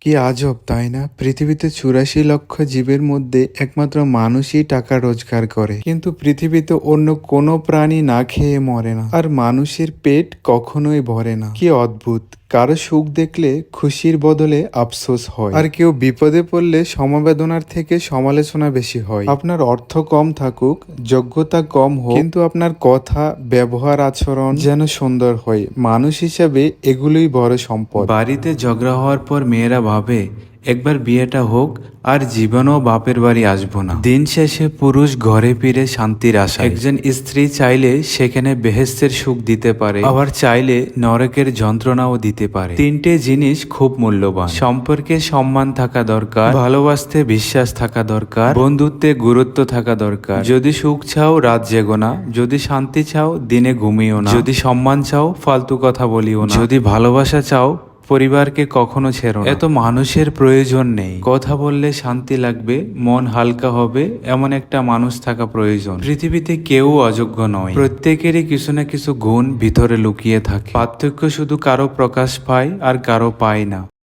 কি আজব, তাই না? পৃথিবীতে চুরাশি লক্ষ জীবের মধ্যে একমাত্র মানুষই টাকা রোজগার করে। কিন্তু পৃথিবীতে অন্য কোনো প্রাণী না খেয়ে মরে না। আর মানুষের পেট কখনোই ভরে না। কি অদ্ভুত। কারও সুখ দেখলে খুশির বদলে আফসোস হয়। আর কেউ বিপদে পড়লে সমবেদনার থেকে সমালোচনা বেশি হয়। আপনার অর্থ কম থাকুক, যোগ্যতা কম হোক, কিন্তু আপনার কথা, ব্যবহার, আচরণ যেন সুন্দর হয়। মানুষ হিসাবে এগুলোই বড় সম্পদ। বাড়িতে ঝগড়া হওয়ার পর মেয়েরা ভাবে, একবার বিয়েটা হোক, আর জীবনও বাপের বাড়ি আসব না। দিন শেষে পুরুষ ঘরে ফিরে শান্তির আশা একজন স্ত্রী চাইলে সেখানে বেহেস্তের সুখ দিতে পারে। আবার চাইলে নরকের যন্ত্রণাও দিতে পারে। তিনটে জিনিস খুব মূল্যবান। সম্পর্কে সম্মান থাকা দরকার। ভালোবাসতে বিশ্বাস থাকা দরকার। বন্ধুত্বে গুরুত্ব থাকা দরকার। যদি সুখ চাও, রাত জেগো না। যদি শান্তি চাও, দিনে ঘুমিও না। যদি সম্মান চাও, ফালতু কথা বলিও না। যদি ভালোবাসা চাও পরিবারকে কখনো ছেড়ো এত মানুষের প্রয়োজন নেই। কথা বললে শান্তি লাগবে মন হালকা হবে এমন একটা মানুষ থাকা প্রয়োজন। পৃথিবীতে কেউ অযোগ্য নয়। প্রত্যেকেরই কিছু না কিছু গুণ ভিতরে লুকিয়ে থাকে। পার্থক্য শুধু কারও প্রকাশ পায় আর কারও পায় না।